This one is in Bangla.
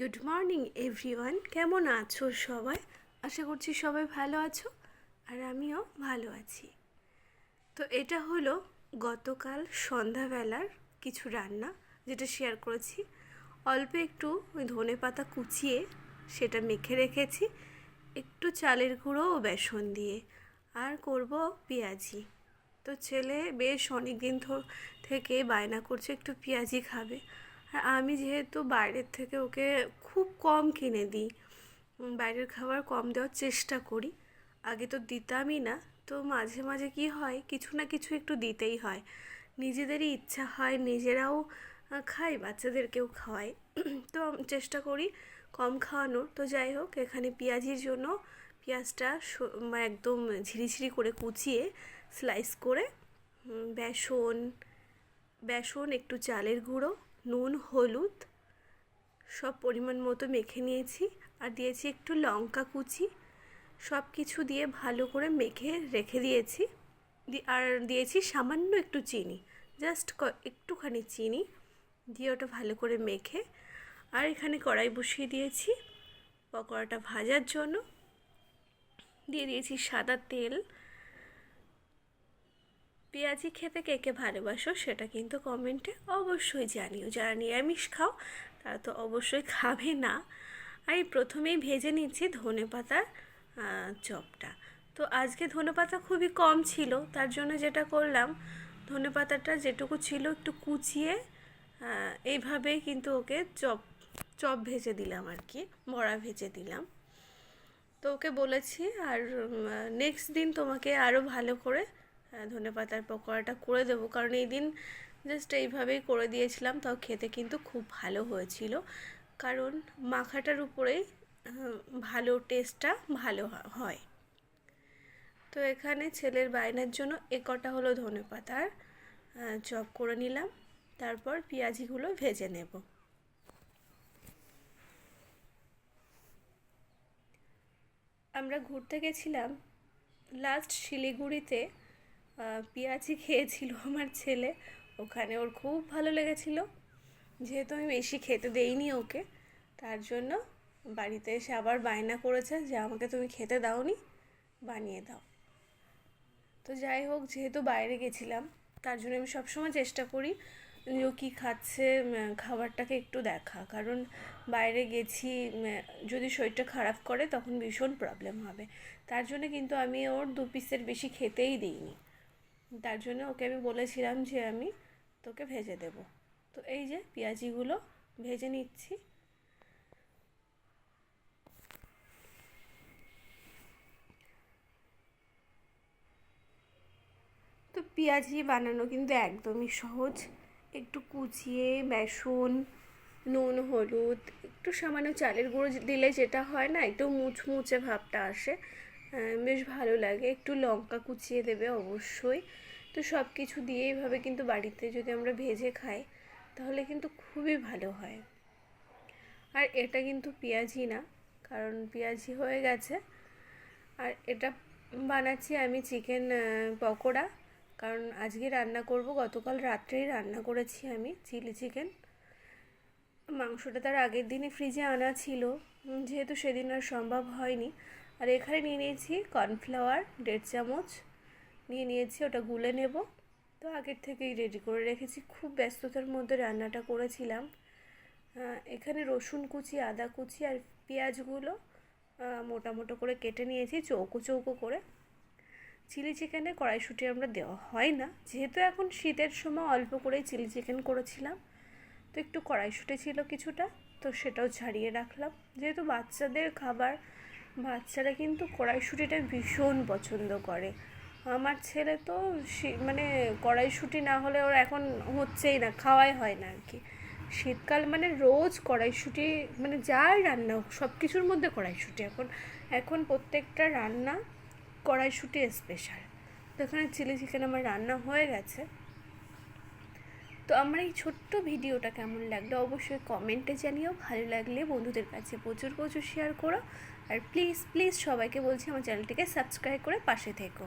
গুড মর্নিং এভরিওয়ান কেমন আছো সবাই? আশা করছি সবাই ভালো আছো আর আমিও ভালো আছি। তো এটা হলো গতকাল সন্ধ্যাবেলার কিছু রান্না যেটা শেয়ার করেছি। অল্প একটু ওই ধনে পাতা কুচিয়ে সেটা মেখে রেখেছি। একটু চালের গুঁড়ো ও বেসন দিয়ে। আর করব পেঁয়াজি। তো ছেলে বেশ অনেক দিন থেকে বায়না করছে, একটু পেঁয়াজি খাবে। আর আমি যেহেতু বাইরের থেকে ওকে খুব কম কিনে দিই বাইরের খাবার কম দেওয়ার চেষ্টা করি। আগে তো দিতামই না, তো মাঝে মাঝে কি হয়, কিছু না কিছু একটু দিতেই হয়। নিজেদেরই ইচ্ছা হয়, নিজেরাও খাই বাচ্চাদেরকেও খাওয়াই। তো চেষ্টা করি কম খাওয়ানোর। তো যাই হোক, এখানে পেঁয়াজির জন্য পেঁয়াজটা একদম ঝিরিঝিরি করে কুচিয়ে স্লাইস করে বেসন বেসন, একটু চালের গুঁড়ো নুন, হলুদ সব পরিমাণ মতো মেখে নিয়েছি আর দিয়েছি একটু লঙ্কা কুচি। সব কিছু দিয়ে ভালো করে মেখে রেখে দিয়েছি। আর দিয়েছি সামান্য একটু চিনি, জাস্ট একটুখানি চিনি দিয়ে ওটা ভালো করে মেখে। আর এখানে কড়াই বসিয়ে দিয়েছি পকোড়াটা ভাজার জন্য। দিয়ে দিয়েছি সাদা তেল। পেঁয়াজি খেতে কে কে ভালোবাসো সেটা কিন্তু কমেন্টে অবশ্যই জানিও। যারা নিরামিষ খাও, তারা তো অবশ্যই খাবে না। আর এই প্রথমেই ভেজে নিচ্ছি ধনে পাতার চপটা। তো আজকে ধনে পাতা খুবই কম ছিল, তার জন্য যেটা করলাম, ধনে পাতাটা যেটুকু ছিল একটু কুচিয়ে এইভাবেই কিন্তু ওকে চপ চপ ভেজে দিলাম আর কি, বড়া ভেজে দিলাম। তো ওকে বলেছি, আর নেক্সট দিন তোমাকে আরও ভালো করে ধনে পাতার পকোড়াটা করে দেবো। কারণ এই দিন জাস্ট এইভাবেই করে দিয়েছিলাম, তাও খেতে কিন্তু খুব ভালো হয়েছিল। কারণ মাখাটার উপরেই ভালো টেস্টটা ভালো হয়। তো এখানে ছেলের বায়নার জন্য একটা হলো ধনে পাতার চপ করে নিলাম। তারপর পেঁয়াজিগুলো ভেজে নেব। আমরা ঘুরতে গেছিলাম লাস্ট শিলিগুড়িতে পেঁয়াজি খেয়েছিল আমার ছেলে। ওখানে ওর খুব ভালো লেগেছিল। যেহেতু আমি বেশি খেতে দেইনি ওকে, তার জন্য বাড়িতে এসে আবার বায়না করেছে যে আমাকে তুমি খেতে দাওনি, বানিয়ে দাও। তো যাই হোক, যেহেতু বাইরে গেছিলাম, তার জন্য আমি সবসময় চেষ্টা করি ও কী খাচ্ছে খাবারটাকে একটু দেখা। কারণ বাইরে গেছি যদি শরীরটা খারাপ করে তখন ভীষণ প্রবলেম হবে। তার জন্য কিন্তু আমি ওর দু পিসের বেশি খেতেই দিইনি। তার জন্য ওকে আমি বলেছিলাম যে আমি তোকে ভেজে দেব। তো এই যে পেঁয়াজিগুলো ভেজে নিচ্ছি। তো পেঁয়াজি বানানো কিন্তু একদমই সহজ। একটু কুচিয়ে, বেসন, নুন, হলুদ, একটু সামান্য চালের গুঁড়ো দিলে যেটা হয় না, একটু মুচমুচে ভাবটা আসে। বেশ ভালো লাগে। একটু লঙ্কা কুচিয়ে দেবে অবশ্যই। তো সব কিছু দিয়ে এইভাবে কিন্তু বাড়িতে যদি আমরা ভেজে খাই, তাহলে কিন্তু খুবই ভালো হয়। আর এটা কিন্তু পেঁয়াজি না, কারণ পেঁয়াজি হয়ে গেছে। আর এটা বানাচ্ছি আমি চিকেন পকোড়া। কারণ আজকে রান্না করব, গতকাল রাত্রেই রান্না করেছি আমি চিলি চিকেন। মাংসটা তার আগের দিনে ফ্রিজে আনা ছিল। যেহেতু সেদিন আর সম্ভব হয়নি। আর এখানে নিয়ে নিয়েছি কর্নফ্লাওয়ার, দেড় চামচ। নিয়ে নিয়েছি, ওটা গুলে নেব। তো আগের থেকেই রেডি করে রেখেছি। খুব ব্যস্ততার মধ্যে রান্নাটা করেছিলাম। এখানে রসুন কুচি, আদা কুচি আর পেঁয়াজগুলো মোটা মোটো করে কেটে নিয়েছি, চৌকো চৌকো করে। চিলি চিকেনে কড়াইশুঁটি আমরা দেওয়া হয় না। যেহেতু এখন শীতের সময় অল্প করেই চিলি চিকেন করেছিলাম, তো একটু কড়াইশুঁটি ছিল কিছুটা, তো সেটাও ছাড়িয়ে রাখলাম। যেহেতু বাচ্চাদের খাবার বাচ্চারা কিন্তু কড়াইশুঁটিটা ভীষণ পছন্দ করে। আমার ছেলে তো মানে কড়াইশুঁটি না হলে ওর এখন হচ্ছেই না, খাওয়াই হয় না আর কি শীতকাল মানে রোজ কড়াইশুঁটি মানে যাই রান্না হোক সব কিছুর মধ্যে কড়াইশুঁটি। এখন এখন প্রত্যেকটা রান্না কড়াইশুঁটি স্পেশাল তো এখানে চিলি চিকেন আমার রান্না হয়ে গেছে। তো আমার এই ছোট্ট ভিডিওটা কেমন লাগল অবশ্যই কমেন্টে জানিও, ভালো লাগলে বন্ধুদের কাছে প্রচুর প্রচুর শেয়ার করো। আর প্লিজ প্লিজ সবাইকে বলছি আমার চ্যানেলটিকে সাবস্ক্রাইব করে পাশে থেকো।